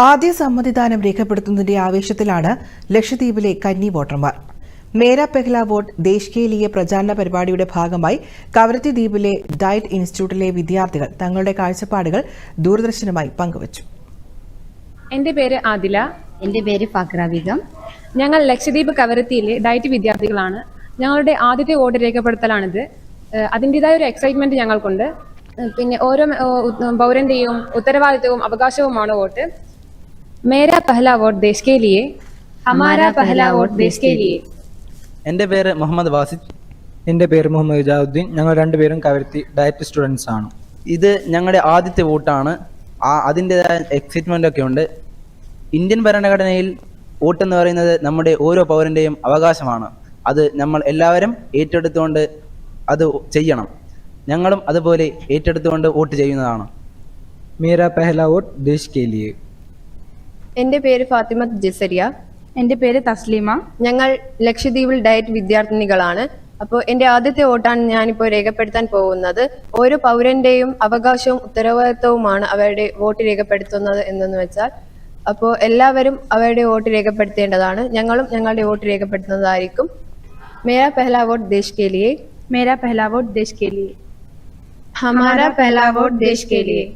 ആദ്യ സമ്മതിദാനം രേഖപ്പെടുത്തുന്നതിന്റെ ആവേശത്തിലാണ് ലക്ഷദ്വീപിലെ കന്നി വോട്ടർമാർ. മേര പെഹ്ല വോട്ട് ദേശീയ പ്രചാരണ പരിപാടിയുടെ ഭാഗമായി കവരത്തി ദ്വീപിലെ ഡയറ്റ് ഇൻസ്റ്റിറ്റ്യൂട്ടിലെ വിദ്യാർത്ഥികൾ തങ്ങളുടെ കാഴ്ചപ്പാടുകൾ ദൂരദർശനുമായി പങ്കുവച്ചു. എന്റെ പേര് ആദില. എന്റെ പേര് ഫക്ര ബീഗം ഞങ്ങൾ ലക്ഷദ്വീപ് കവരത്തിയിലെ ഡയറ്റ് വിദ്യാർത്ഥികളാണ്. ഞങ്ങളുടെ ആദ്യത്തെ വോട്ട് രേഖപ്പെടുത്തലാണിത്. അതിന്റെതായ ഒരു എക്സൈറ്റ്മെന്റ് ഞങ്ങൾക്കുണ്ട്. പിന്നെ ഓരോ പൗരന്റെയും ഉത്തരവാദിത്വവും അവകാശവുമാണ് വോട്ട്. മേര പഹല വോട്ട് ദേശ് കെ ലിയെ ഹമാരാ പഹല വോട്ട് ദേശ് കെ ലിയെ എന്റെ പേര് മുഹമ്മദ് വാസിദ്. എന്റെ പേര് മുഹമ്മദ് ജാവുദ്ദീൻ ഞങ്ങൾ രണ്ടുപേരും കവരത്തി ഡയറ്റ് സ്റ്റുഡൻസ് ആണ്. ഇത് ഞങ്ങളുടെ ആദ്യത്തെ വോട്ടാണ്. ആ അതിന്റെതായ എക്സൈറ്റ്മെന്റ് ഒക്കെ ഉണ്ട്. ഇന്ത്യൻ ഭരണഘടനയിൽ വോട്ട് എന്ന് പറയുന്നത് നമ്മുടെ ഓരോ പൗരന്റെയും അവകാശമാണ്. അത് നമ്മൾ എല്ലാവരും ഏറ്റെടുത്തുകൊണ്ട് അത് ചെയ്യണം. ഞങ്ങളും അതുപോലെ ഏറ്റെടുത്തുകൊണ്ട് വോട്ട് ചെയ്യുന്നതാണ്. മേരാ പെഹല വോട്ട് ദേശ് കെ ലിയെ. എന്റെ പേര് ഫാത്തിമ ജസരിയ. എന്റെ പേര് തസ്ലീമ. ഞങ്ങൾ ലക്ഷദ്വീപിൽ ഡയറ്റ് വിദ്യാർത്ഥിനികളാണ്. അപ്പോൾ എന്റെ ആദ്യത്തെ വോട്ടാണ് ഞാനിപ്പോൾ രേഖപ്പെടുത്താൻ പോകുന്നത്. ഓരോ പൗരന്റെയും അവകാശവും ഉത്തരവാദിത്വവുമാണ് അവരുടെ വോട്ട് രേഖപ്പെടുത്തുന്നത് എന്നു വെച്ചാൽ അപ്പോൾ എല്ലാവരും അവരുടെ വോട്ട് രേഖപ്പെടുത്തേണ്ടതാണ്. ഞങ്ങളും ഞങ്ങളുടെ വോട്ട് രേഖപ്പെടുത്തുന്നതായിരിക്കും. മേരാ പെഹല വോട്ട് ദേശ് കെ ലിയെ മേരാ പെഹല വോട്ട് ദേശ് കെ ലിയെ ഹമാരാ പെഹല വോട്ട് ദേശ് കെ ലിയെ